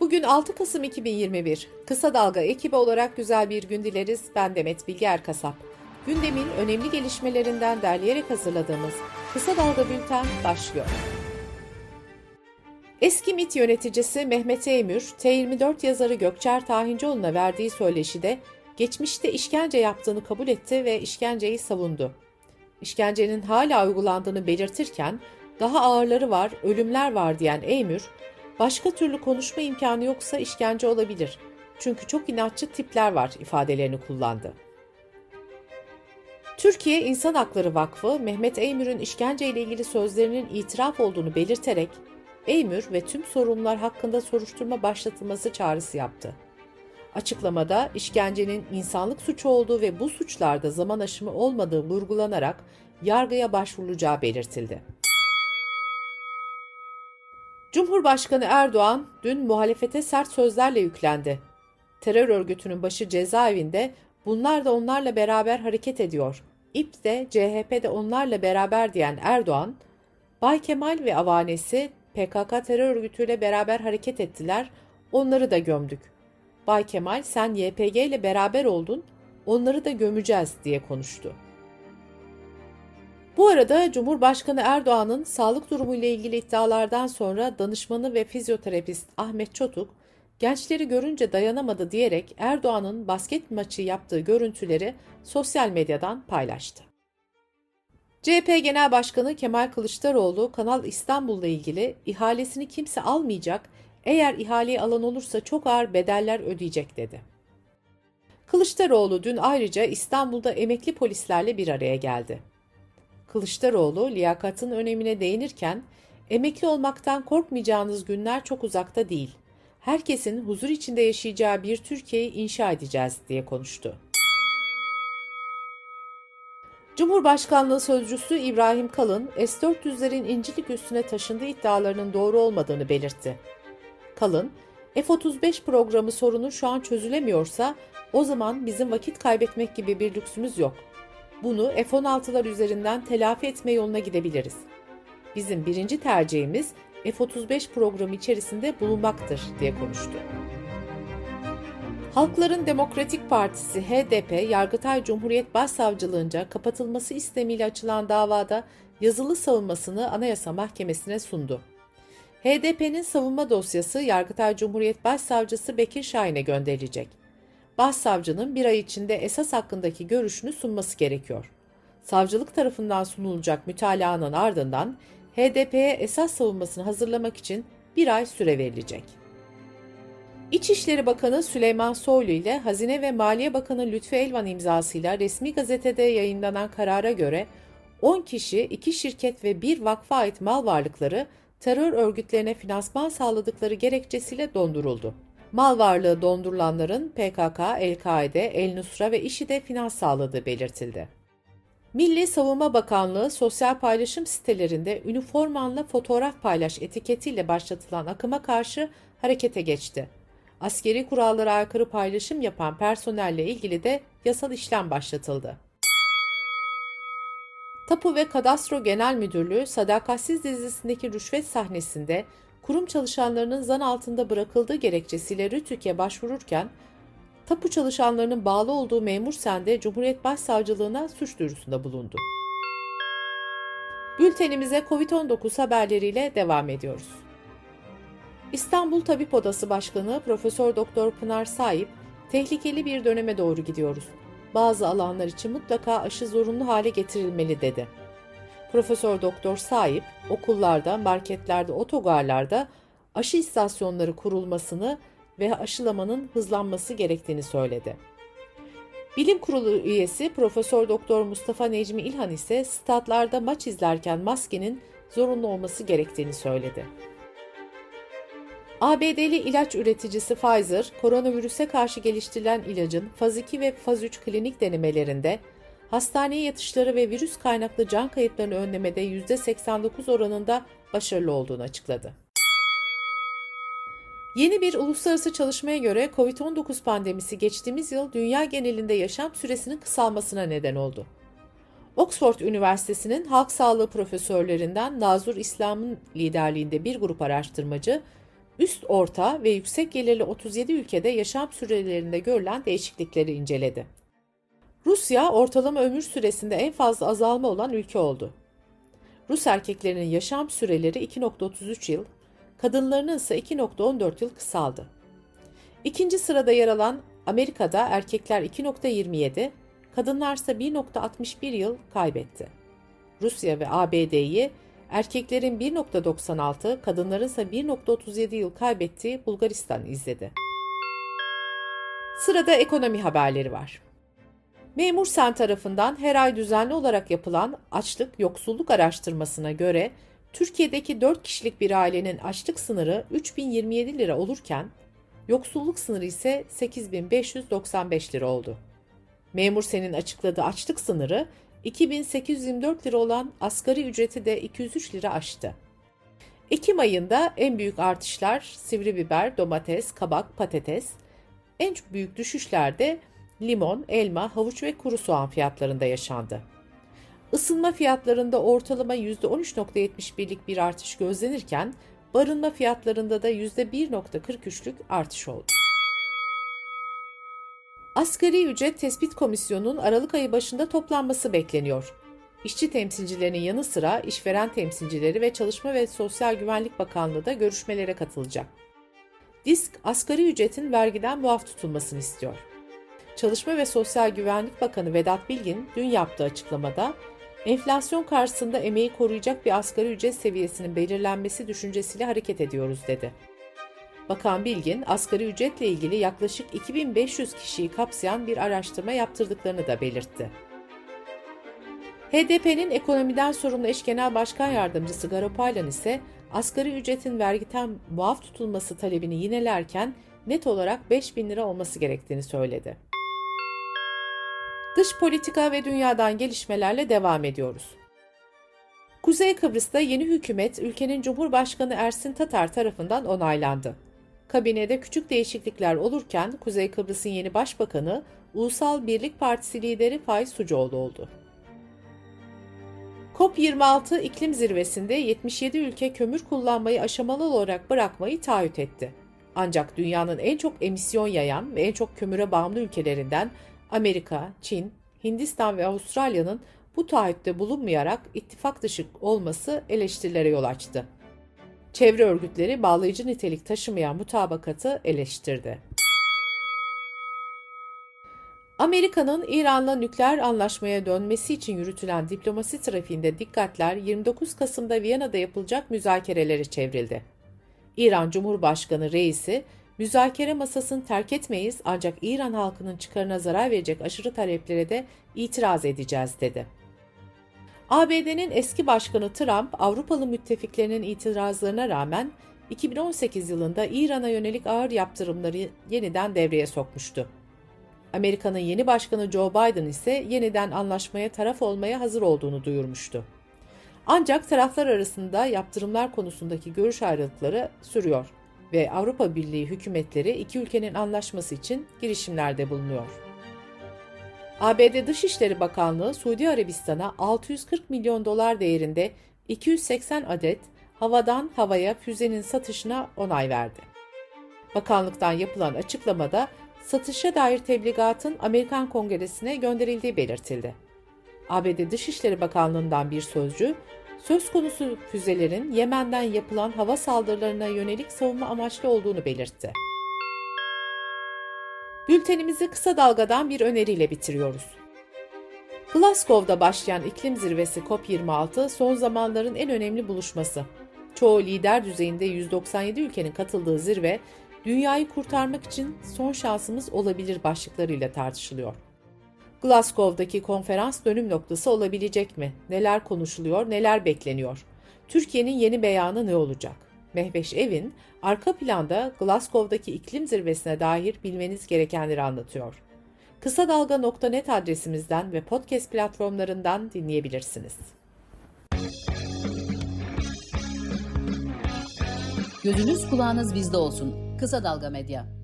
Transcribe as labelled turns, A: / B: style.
A: Bugün 6 Kasım 2021. Kısa Dalga ekibi olarak güzel bir gün dileriz. Ben Demet Bilge Erkasap. Gündemin önemli gelişmelerinden derleyerek hazırladığımız Kısa Dalga Bülten başlıyor. Eski MİT yöneticisi Mehmet Eymür, T24 yazarı Gökçer Tahincioğlu'na verdiği söyleşide geçmişte işkence yaptığını kabul etti ve işkenceyi savundu. İşkencenin hala uygulandığını belirtirken daha ağırları var, ölümler var diyen Eymür, başka türlü konuşma imkanı yoksa işkence olabilir. Çünkü çok inatçı tipler var ifadelerini kullandı. Türkiye İnsan Hakları Vakfı, Mehmet Eymür'ün işkenceyle ilgili sözlerinin itiraf olduğunu belirterek, Eymür ve tüm sorumlular hakkında soruşturma başlatılması çağrısı yaptı. Açıklamada işkencenin insanlık suçu olduğu ve bu suçlarda zaman aşımı olmadığı vurgulanarak yargıya başvurulacağı belirtildi. Cumhurbaşkanı Erdoğan dün muhalefete sert sözlerle yüklendi. Terör örgütünün başı cezaevinde bunlar da onlarla beraber hareket ediyor. İP de CHP de onlarla beraber diyen Erdoğan, Bay Kemal ve avanesi PKK terör örgütüyle beraber hareket ettiler, onları da gömdük. Bay Kemal sen YPG ile beraber oldun, onları da gömeceğiz diye konuştu. Bu arada Cumhurbaşkanı Erdoğan'ın sağlık durumu ile ilgili iddialardan sonra danışmanı ve fizyoterapist Ahmet Çotuk, gençleri görünce dayanamadı diyerek Erdoğan'ın basket maçı yaptığı görüntüleri sosyal medyadan paylaştı. CHP Genel Başkanı Kemal Kılıçdaroğlu Kanal İstanbul'la ilgili ihalesini kimse almayacak, eğer ihaleyi alan olursa çok ağır bedeller ödeyecek dedi. Kılıçdaroğlu dün ayrıca İstanbul'da emekli polislerle bir araya geldi. Kılıçdaroğlu liyakatın önemine değinirken, emekli olmaktan korkmayacağınız günler çok uzakta değil. Herkesin huzur içinde yaşayacağı bir Türkiye'yi inşa edeceğiz diye konuştu. Cumhurbaşkanlığı sözcüsü İbrahim Kalın, S-400'lerin İncilik üstüne taşındığı iddialarının doğru olmadığını belirtti. Kalın, F-35 programı sorunu şu an çözülemiyorsa o zaman bizim vakit kaybetmek gibi bir lüksümüz yok. Bunu F-16'lar üzerinden telafi etme yoluna gidebiliriz. Bizim birinci tercihimiz F-35 programı içerisinde bulunmaktır diye konuştu. Halkların Demokratik Partisi HDP, Yargıtay Cumhuriyet Başsavcılığınca kapatılması istemiyle açılan davada yazılı savunmasını Anayasa Mahkemesi'ne sundu. HDP'nin savunma dosyası Yargıtay Cumhuriyet Başsavcısı Bekir Şahin'e gönderilecek. Başsavcının bir ay içinde esas hakkındaki görüşünü sunması gerekiyor. Savcılık tarafından sunulacak mütalaanın ardından HDP'ye esas savunmasını hazırlamak için bir ay süre verilecek. İçişleri Bakanı Süleyman Soylu ile Hazine ve Maliye Bakanı Lütfü Elvan imzasıyla resmi gazetede yayınlanan karara göre 10 kişi, 2 şirket ve 1 vakfa ait mal varlıkları terör örgütlerine finansman sağladıkları gerekçesiyle donduruldu. Mal varlığı dondurulanların PKK, El-Kaide, El-Nusra ve IŞİD'e finans sağladığı belirtildi. Milli Savunma Bakanlığı sosyal paylaşım sitelerinde üniformanla fotoğraf paylaş etiketiyle başlatılan akıma karşı harekete geçti. Askeri kurallara aykırı paylaşım yapan personelle ilgili de yasal işlem başlatıldı. Tapu ve Kadastro Genel Müdürlüğü Sadakatsiz dizisindeki rüşvet sahnesinde kurum çalışanlarının zan altında bırakıldığı gerekçesiyle RTÜK'e başvururken tapu çalışanlarının bağlı olduğu memur sende Cumhuriyet Başsavcılığına suç duyurusunda bulundu. Bültenimize COVID-19 haberleriyle devam ediyoruz. İstanbul Tabip Odası Başkanı Profesör Doktor Pınar Sahip, tehlikeli bir döneme doğru gidiyoruz. Bazı alanlar için mutlaka aşı zorunlu hale getirilmeli dedi. Profesör Doktor Sahip, okullarda, marketlerde, otogarlarda aşı istasyonları kurulmasını ve aşılamanın hızlanması gerektiğini söyledi. Bilim Kurulu üyesi Profesör Doktor Mustafa Necmi İlhan ise statlarda maç izlerken maskenin zorunlu olması gerektiğini söyledi. ABD'li ilaç üreticisi Pfizer, koronavirüse karşı geliştirilen ilacın faz 2 ve faz 3 klinik denemelerinde hastaneye yatışları ve virüs kaynaklı can kayıplarını önlemede %89 oranında başarılı olduğunu açıkladı. Yeni bir uluslararası çalışmaya göre COVID-19 pandemisi geçtiğimiz yıl dünya genelinde yaşam süresinin kısalmasına neden oldu. Oxford Üniversitesi'nin halk sağlığı profesörlerinden Nazur İslam'ın liderliğinde bir grup araştırmacı, üst orta ve yüksek gelirli 37 ülkede yaşam sürelerinde görülen değişiklikleri inceledi. Rusya ortalama ömür süresinde en fazla azalma olan ülke oldu. Rus erkeklerinin yaşam süreleri 2.33 yıl, kadınlarının ise 2.14 yıl kısaldı. İkinci sırada yer alan Amerika'da erkekler 2.27, kadınlar ise 1.61 yıl kaybetti. Rusya ve ABD'yi erkeklerin 1.96, kadınların ise 1.37 yıl kaybettiği Bulgaristan izledi. Sırada ekonomi haberleri var. Memur Sen tarafından her ay düzenli olarak yapılan açlık yoksulluk araştırmasına göre Türkiye'deki 4 kişilik bir ailenin açlık sınırı 3027 lira olurken yoksulluk sınırı ise 8595 lira oldu. Memur Sen'in açıkladığı açlık sınırı 2824 lira olan asgari ücreti de 203 lira aştı. Ekim ayında en büyük artışlar sivri biber, domates, kabak, patates, en büyük düşüşler de limon, elma, havuç ve kuru soğan fiyatlarında yaşandı. Isınma fiyatlarında ortalama %13.71'lik bir artış gözlenirken barınma fiyatlarında da %1.43'lük artış oldu. Asgari ücret tespit komisyonunun Aralık ayı başında toplanması bekleniyor. İşçi temsilcilerinin yanı sıra işveren temsilcileri ve Çalışma ve Sosyal Güvenlik Bakanlığı da görüşmelere katılacak. Disk asgari ücretin vergiden muaf tutulmasını istiyor. Çalışma ve Sosyal Güvenlik Bakanı Vedat Bilgin dün yaptığı açıklamada enflasyon karşısında emeği koruyacak bir asgari ücret seviyesinin belirlenmesi düşüncesiyle hareket ediyoruz dedi. Bakan Bilgin, asgari ücretle ilgili yaklaşık 2500 kişiyi kapsayan bir araştırma yaptırdıklarını da belirtti. HDP'nin ekonomiden sorumlu eş genel başkan yardımcısı Garo Paylan ise asgari ücretin vergiden muaf tutulması talebini yinelerken net olarak 5000 lira olması gerektiğini söyledi. Dış politika ve dünyadan gelişmelerle devam ediyoruz. Kuzey Kıbrıs'ta yeni hükümet ülkenin Cumhurbaşkanı Ersin Tatar tarafından onaylandı. Kabinede küçük değişiklikler olurken Kuzey Kıbrıs'ın yeni başbakanı Ulusal Birlik Partisi lideri Faiz Sucuoğlu oldu. COP26 iklim zirvesinde 77 ülke kömür kullanmayı aşamalı olarak bırakmayı taahhüt etti. Ancak dünyanın en çok emisyon yayan ve en çok kömüre bağımlı ülkelerinden Amerika, Çin, Hindistan ve Avustralya'nın bu taahhütte bulunmayarak ittifak dışı olması eleştirilere yol açtı. Çevre örgütleri bağlayıcı nitelik taşımayan mutabakatı eleştirdi. Amerika'nın İran'la nükleer anlaşmaya dönmesi için yürütülen diplomasi trafiğinde dikkatler 29 Kasım'da Viyana'da yapılacak müzakerelere çevrildi. İran Cumhurbaşkanı reisi, müzakere masasını terk etmeyiz ancak İran halkının çıkarına zarar verecek aşırı taleplere de itiraz edeceğiz dedi. ABD'nin eski başkanı Trump, Avrupalı müttefiklerinin itirazlarına rağmen 2018 yılında İran'a yönelik ağır yaptırımları yeniden devreye sokmuştu. Amerika'nın yeni başkanı Joe Biden ise yeniden anlaşmaya taraf olmaya hazır olduğunu duyurmuştu. Ancak taraflar arasında yaptırımlar konusundaki görüş ayrılıkları sürüyor ve Avrupa Birliği hükümetleri iki ülkenin anlaşması için girişimlerde bulunuyor. ABD Dışişleri Bakanlığı Suudi Arabistan'a 640 milyon dolar değerinde 280 adet havadan havaya füzenin satışına onay verdi. Bakanlıktan yapılan açıklamada satışa dair tebligatın Amerikan Kongresi'ne gönderildiği belirtildi. ABD Dışişleri Bakanlığı'ndan bir sözcü, söz konusu füzelerin Yemen'den yapılan hava saldırılarına yönelik savunma amaçlı olduğunu belirtti. Bültenimizi kısa dalgadan bir öneriyle bitiriyoruz. Glasgow'da başlayan iklim zirvesi COP26 son zamanların en önemli buluşması. Çoğu lider düzeyinde 197 ülkenin katıldığı zirve, dünyayı kurtarmak için son şansımız olabilir başlıklarıyla tartışılıyor. Glasgow'daki konferans dönüm noktası olabilecek mi? Neler konuşuluyor, neler bekleniyor? Türkiye'nin yeni beyanı ne olacak? Mehveş Evin, arka planda Glasgow'daki iklim zirvesine dair bilmeniz gerekenleri anlatıyor. Kısa Dalga.net adresimizden ve podcast platformlarından dinleyebilirsiniz.
B: Gözünüz kulağınız bizde olsun. Kısa Dalga Medya.